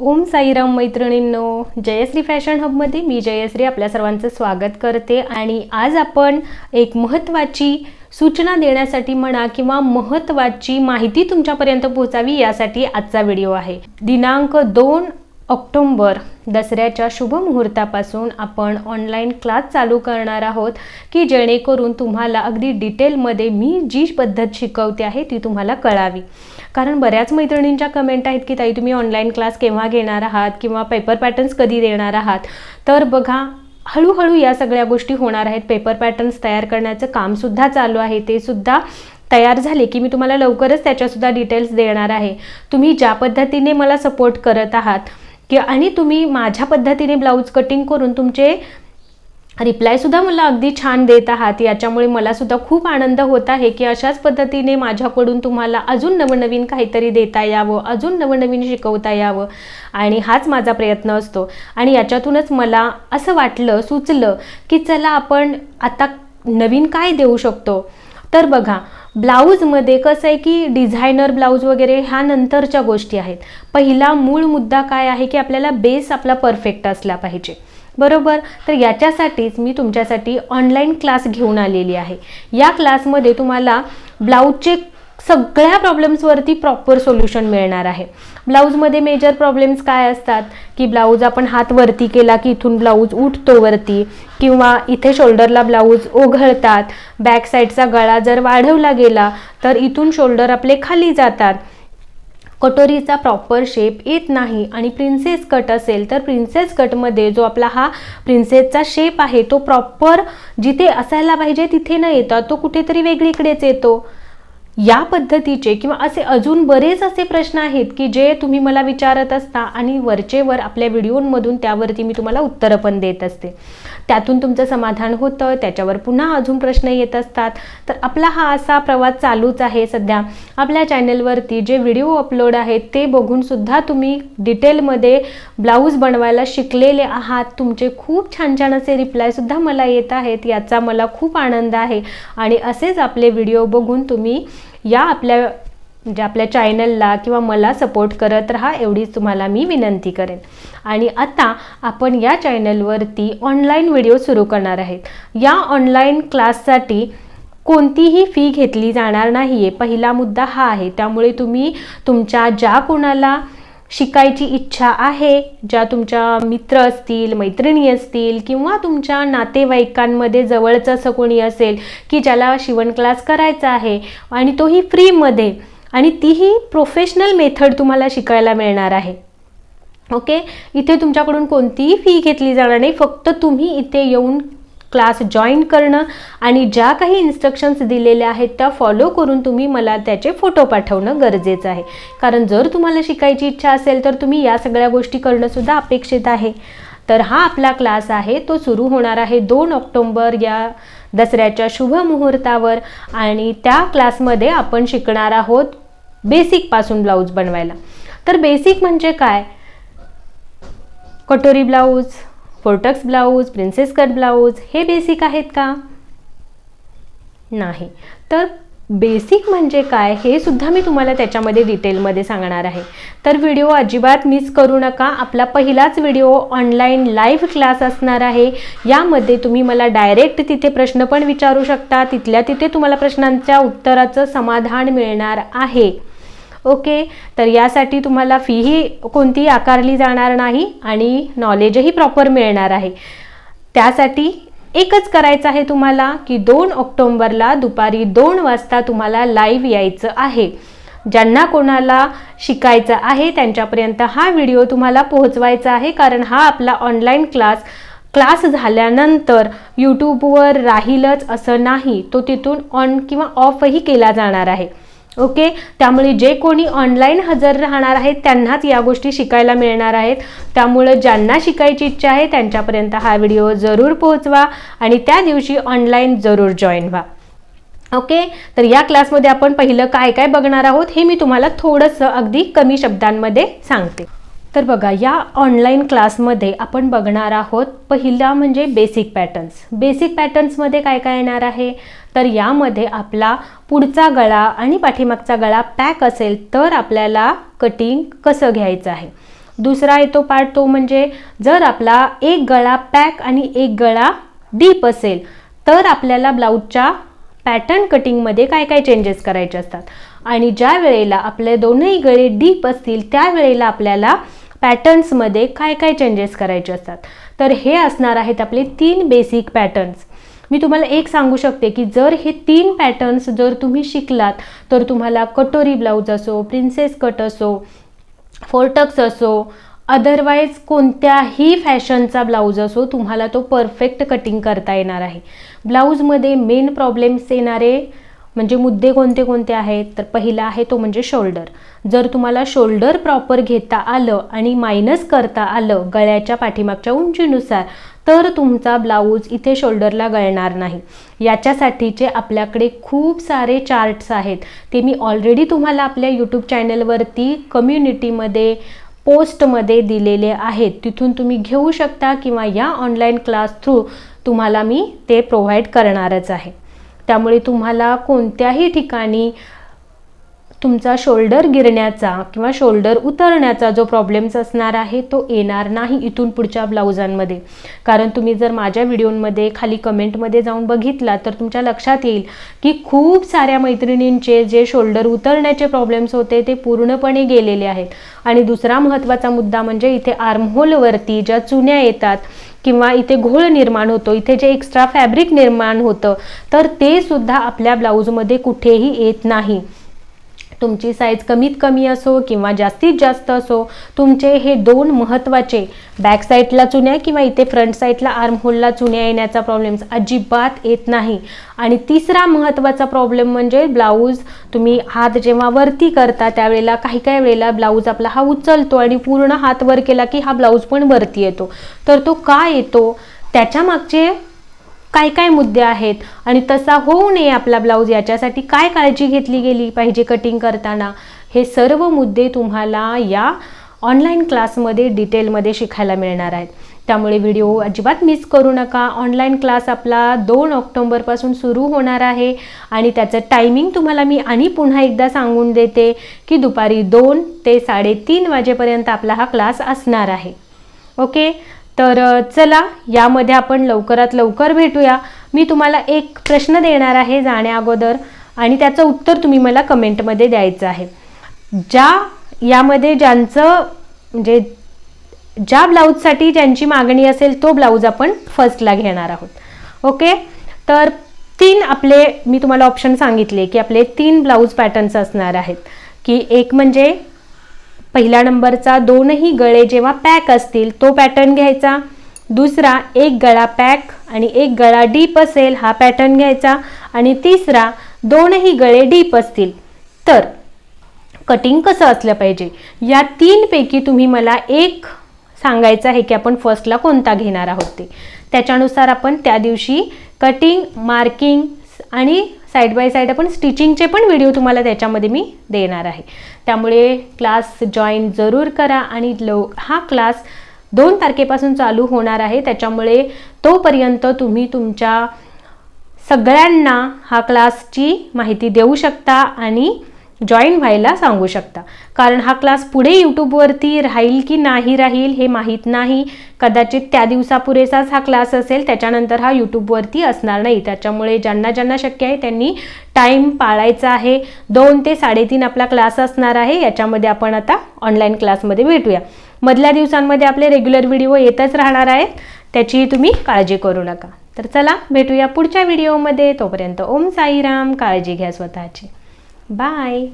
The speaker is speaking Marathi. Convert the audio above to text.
ओम साईराम मैत्रिणींनो जयश्री फॅशन हबमध्ये मी जयश्री आपल्या सर्वांचं स्वागत करते आणि आज आपण एक महत्त्वाची सूचना देण्यासाठी म्हणा किंवा महत्त्वाची माहिती तुमच्यापर्यंत पोहोचावी यासाठी आजचा व्हिडिओ आहे. दिनांक दोन ऑक्टोंबर दसऱ्याच्या शुभ मुहूर्तापासून आपण ऑनलाईन क्लास चालू करणार आहोत की जेणेकरून तुम्हाला अगदी डिटेलमध्ये मी जी पद्धत शिकवते आहे ती तुम्हाला कळावी. कारण बऱ्याच मैत्रिणींच्या कमेंट आहेत की ताई तुम्ही ऑनलाईन क्लास केव्हा घेणार आहात? किंवा पेपर पॅटर्न्स कधी देणार आहात? तर बघा हळूहळू या सगळ्या गोष्टी होणार आहेत. पेपर पॅटर्न्स तयार करण्याचं कामसुद्धा चालू आहे. ते सुद्धा तयार झाले की मी तुम्हाला लवकरच त्याच्यासुद्धा डिटेल्स देणार आहे. तुम्ही ज्या पद्धतीने मला सपोर्ट करत आहात की आणि तुम्ही माझ्या पद्धतीने ब्लाऊज कटिंग करून तुमचे रिप्लायसुद्धा मला अगदी छान देत आहात. याच्यामुळे मलासुद्धा खूप आनंद होत आहे की अशाच पद्धतीने माझ्याकडून तुम्हाला अजून नवनवीन काहीतरी देता यावं अजून नवनवीन शिकवता यावं आणि हाच माझा प्रयत्न असतो. आणि याच्यातूनच मला असं वाटलं सुचलं की चला आपण आता नवीन काय देऊ शकतो? तर बघा ब्लाऊजमध्ये कसं आहे की डिझायनर ब्लाऊज वगैरे ह्या नंतरच्या गोष्टी आहेत. पहिला मूळ मुद्दा काय आहे की आपल्याला बेस आपला परफेक्ट असला पाहिजे. बरोबर? तर याच्यासाठीच मी तुमच्यासाठी ऑनलाईन क्लास घेऊन आलेली आहे. या क्लासमध्ये तुम्हाला ब्लाऊजचे सगळ्या प्रॉब्लेम्सवरती प्रॉपर सोल्युशन मिळणार आहे. ब्लाऊजमध्ये मेजर प्रॉब्लेम्स काय असतात? की ब्लाऊज आपण हात वरती केला की इथून ब्लाऊज उठतो वरती किंवा इथे शोल्डरला ब्लाऊज ओघळतात बॅक साईडचा गळा जर वाढवला गेला तर इथून शोल्डर आपले खाली जातात. कटोरीचा प्रॉपर शेप येत नाही आणि प्रिन्सेस कट असेल तर प्रिन्सेस कटमध्ये जो आपला हा प्रिन्सेसचा शेप आहे तो प्रॉपर जिथे असायला पाहिजे तिथे न येता तो कुठेतरी वेगळीकडेच येतो. या पद्धतीचे किंवा असे अजून बरेच असे प्रश्न आहेत की जे तुम्ही मला विचारत असता आणि वरचे वर आपल्या व्हिडिओमधून त्यावरती मी तुम्हाला उत्तरं पण देत असते. त्यातून तुमचं समाधान होतं त्याच्यावर पुन्हा अजून प्रश्न येत असतात. तर आपला हा असा प्रवास चालूच आहे सध्या. आपल्या चॅनलवरती जे व्हिडिओ अपलोड आहेत ते बघूनसुद्धा तुम्ही डिटेलमध्ये ब्लाऊज बनवायला शिकलेले आहात. तुमचे खूप छान छान असे रिप्लायसुद्धा मला येत आहेत. याचा मला खूप आनंद आहे. आणि असेच आपले व्हिडिओ बघून तुम्ही या आपल्या म्हणजे आपल्या चॅनलला किंवा मला सपोर्ट करत राहा एवढीच तुम्हाला मी विनंती करेन. आणि आता आपण या चॅनलवरती ऑनलाईन व्हिडिओ सुरू करणार आहेत. या ऑनलाईन क्लाससाठी कोणतीही फी घेतली जाणार नाही आहे पहिला मुद्दा हा आहे. त्यामुळे तुम्ही तुमच्या ज्या कोणाला शिकायची इच्छा आहे ज्या तुमच्या मित्र असतील मैत्रिणी असतील किंवा तुमच्या नातेवाईकांमध्ये जवळचं असं कोणी असेल की ज्याला शिवण क्लास करायचा आहे आणि तोही फ्रीमध्ये आणि तीही प्रोफेशनल मेथड तुम्हाला शिकायला मिळणार आहे. ओके इथे तुमच्याकडून कोणतीही फी घेतली जाणार नाही फक्त तुम्ही इथे येऊन क्लास जॉईन करणं आणि ज्या काही इन्स्ट्रक्शन्स दिलेल्या आहेत त्या फॉलो करून तुम्ही मला त्याचे फोटो पाठवणं गरजेचं आहे. कारण जर तुम्हाला शिकायची इच्छा असेल तर तुम्ही या सगळ्या गोष्टी करणंसुद्धा अपेक्षित आहे. तर हा आपला क्लास आहे. तो सुरू होणार आहे दोन ऑक्टोंबर या दसऱ्याच्या शुभ मुहूर्तावर आणि त्या क्लासमध्ये आपण शिकणार आहोत बेसिकपासून ब्लाऊज बनवायला. तर बेसिक म्हणजे काय? कटोरी blouse फोर्टक्स blouse princess cut blouse हे बेसिक आहेत का? नाही. तर बेसिक म्हणजे काय हे सुद्धा मी तुम्हाला त्याच्यामध्ये डिटेलमध्ये सांगणार आहे. तर व्हिडिओ अजिबात मिस करू नका. आपला पहिलाच व्हिडिओ ऑनलाईन लाईव्ह क्लास असणार आहे. यामध्ये तुम्ही मला डायरेक्ट तिथे प्रश्न पण विचारू शकता. तिथल्या तिथे तुम्हाला प्रश्नांच्या उत्तराचं समाधान मिळणार आहे. ओके? तर यासाठी तुम्हाला फीही कोणतीही आकारली जाणार नाही आणि नॉलेजही प्रॉपर मिळणार आहे. त्यासाठी एकच करायचं आहे तुम्हाला की दोन ऑक्टोंबरला दुपारी दोन वाजता तुम्हाला लाईव्ह यायचं आहे. ज्यांना कोणाला शिकायचं आहे त्यांच्यापर्यंत हा व्हिडिओ तुम्हाला पोहोचवायचा आहे कारण हा आपला ऑनलाईन क्लास क्लास झाल्यानंतर यूट्यूबवर राहीलच असं नाही. तो तिथून ऑन किंवा ऑफही केला जाणार आहे. ओके? त्यामुळे जे कोणी ऑनलाईन हजर राहणार आहेत त्यांनाच या गोष्टी शिकायला मिळणार आहेत. त्यामुळं ज्यांना शिकायची इच्छा आहे त्यांच्यापर्यंत हा व्हिडिओ जरूर पोहोचवा आणि त्या दिवशी ऑनलाईन जरूर जॉईन व्हा. ओके? तर या क्लासमध्ये आपण पहिलं काय काय बघणार आहोत हे मी तुम्हाला थोडंसं अगदी कमी शब्दांमध्ये सांगते. तर बघा या ऑनलाईन क्लासमध्ये आपण बघणार आहोत पहिला म्हणजे बेसिक पॅटर्न्स बेसिक पॅटर्न्समध्ये काय काय येणार आहे? तर यामध्ये आपला पुढचा गळा आणि पाठीमागचा गळा पॅक असेल तर आपल्याला कटिंग कसं घ्यायचं आहे? दुसरा येतो पार्ट तो म्हणजे जर आपला एक गळा पॅक आणि एक गळा डीप असेल तर आपल्याला ब्लाऊजच्या पॅटर्न कटिंगमध्ये काय काय चेंजेस करायचे असतात? आणि ज्या वेळेला आपले दोनही गळे डीप असतील त्यावेळेला आपल्याला पॅटर्न्समध्ये काय काय चेंजेस करायचे असतात. तर हे असणार आहेत आपले तीन बेसिक पॅटर्न्स मी तुम्हाला एक सांगू शकते की जर हे तीन पॅटर्न्स जर तुम्ही शिकलात तर तुम्हाला कटोरी ब्लाऊज असो प्रिन्सेस कट असो फोर्टक्स असो अदरवाईज कोणत्याही फॅशनचा ब्लाऊज असो तुम्हाला तो परफेक्ट कटिंग करता येणार आहे. ब्लाऊजमध्ये मेन प्रॉब्लेम्स येणारे म्हणजे मुद्दे कोणते कोणते आहेत? तर पहिला आहे तो म्हणजे शोल्डर. जर तुम्हाला शोल्डर प्रॉपर घेता आलं आणि मायनस करता आलं गळ्याच्या पाठीमागच्या उंचीनुसार तर तुमचा ब्लाऊज इथे शोल्डरला गळणार नाही. याच्यासाठीचे आपल्याकडे खूप सारे चार्ट्स आहेत. ते मी ऑलरेडी तुम्हाला आपल्या यूट्यूब चॅनलवरती कम्युनिटीमध्ये पोस्टमध्ये दिलेले आहेत. तिथून तुम्ही घेऊ शकता किंवा या ऑनलाईन क्लास थ्रू तुम्हाला मी ते प्रोव्हाइड करणारच आहे. त्यामुळे तुम्हाला कोणत्याही ठिकाणी तुमचा शोल्डर गिरण्याचा किंवा शोल्डर उतरण्याचा जो प्रॉब्लेम्स असणार आहे तो येणार नाही इथून पुढच्या ब्लाउजांमध्ये कारण तुम्ही जर माझ्या व्हिडिओमध्ये खाली कमेंटमध्ये जाऊन बघितला तर तुमच्या लक्षात येईल की खूप साऱ्या मैत्रिणींचे जे शोल्डर उतरण्याचे प्रॉब्लेम्स होते ते पूर्णपणे गेलेले आहेत. आणि दुसरा महत्त्वाचा मुद्दा म्हणजे इथे आर्महोलवरती ज्या चुन्या येतात किंवा इथे घोळ निर्माण होतो इथे जे एक्स्ट्रा फॅब्रिक निर्माण होतं तर ते सुद्धा आपल्या ब्लाऊजमध्ये कुठेही येत नाही. तुमची साईज कमीत कमी असो किंवा जास्तीत जास्त असो तुमचे हे दोन महत्त्वाचे बॅक साईडला चुन्या किंवा इथे फ्रंट साईडला आर्महोलला चुन्या येण्याचा प्रॉब्लेम्स अजिबात येत नाही. आणि तिसरा महत्त्वाचा प्रॉब्लेम म्हणजे ब्लाऊज तुम्ही हात जेव्हा वरती करता त्यावेळेला काही काही वेळेला ब्लाऊज आपला हा उचलतो आणि पूर्ण हात वर केला की हा ब्लाऊज पण वरती येतो. तर तो का येतो? त्याच्या मागचे काय काय मुद्दे आहेत आणि तसा होऊ नये आपला ब्लाऊज याच्यासाठी काय काळजी घेतली गेली पाहिजे कटिंग करताना? हे सर्व मुद्दे तुम्हाला या ऑनलाईन क्लासमध्ये डिटेलमध्ये शिकायला मिळणार आहेत. त्यामुळे व्हिडिओ अजिबात मिस करू नका. ऑनलाईन क्लास आपला दोन ऑक्टोंबरपासून सुरू होणार आहे आणि त्याचं टायमिंग तुम्हाला मी आणि पुन्हा एकदा सांगून देते की दुपारी दोन ते साडेतीन वाजेपर्यंत आपला हा क्लास असणार आहे. ओके तर चला यामध्ये आपण लवकरात लवकर भेटूया. मी तुम्हाला एक प्रश्न देणार आहे जाण्या अगोदर आणि त्याचं उत्तर तुम्ही मला कमेंटमध्ये द्यायचं आहे. ज्या यामध्ये ज्यांचं म्हणजे ज्या ब्लाऊजसाठी ज्यांची मागणी असेल तो ब्लाऊज आपण फर्स्टला घेणार आहोत. ओके? तर तीन आपले मी तुम्हाला ऑप्शन सांगितले की आपले तीन ब्लाऊज पॅटर्न्स असणार आहेत. की एक म्हणजे पहिल्या नंबरचा दोनही गळे जेव्हा पॅक असतील तो पॅटर्न घ्यायचा. दुसरा एक गळा पॅक आणि एक गळा डीप असेल हा पॅटर्न घ्यायचा. आणि तिसरा दोनही गळे डीप असतील. तर कटिंग कसं असलं पाहिजे? या तीनपैकी तुम्ही मला एक सांगायचं आहे की आपण फर्स्टला कोणता घेणार आहोत ते. त्याच्यानुसार आपण त्या दिवशी कटिंग मार्किंग आणि साईड बाय साईड आपण स्टिचिंगचे पण व्हिडिओ तुम्हाला त्याच्यामध्ये मी देणार आहे. त्यामुळे क्लास जॉईन जरूर करा आणि लव हा क्लास दोन तारखेपासून चालू होणार आहे. त्याच्यामुळे तोपर्यंत तुम्ही तुमच्या सगळ्यांना हा क्लासची माहिती देऊ शकता आणि जॉईन व्हायला सांगू शकता. कारण हा क्लास पुढे यूट्यूबवरती राहील की नाही राहील हे माहीत नाही. कदाचित त्या दिवसापुरेसाच हा क्लास असेल त्याच्यानंतर हा यूट्यूबवरती असणार नाही. त्याच्यामुळे ज्यांना ज्यांना शक्य आहे त्यांनी टाईम पाळायचा आहे. दोन ते साडेतीन आपला क्लास असणार आहे. याच्यामध्ये आपण आता ऑनलाईन क्लासमध्ये भेटूया. मधल्या दिवसांमध्ये आपले रेग्युलर व्हिडिओ येतच राहणार आहेत. त्याची तुम्ही काळजी करू नका. तर चला भेटूया पुढच्या व्हिडिओमध्ये तोपर्यंत ओम साईराम. काळजी घ्या स्वतःची. बाय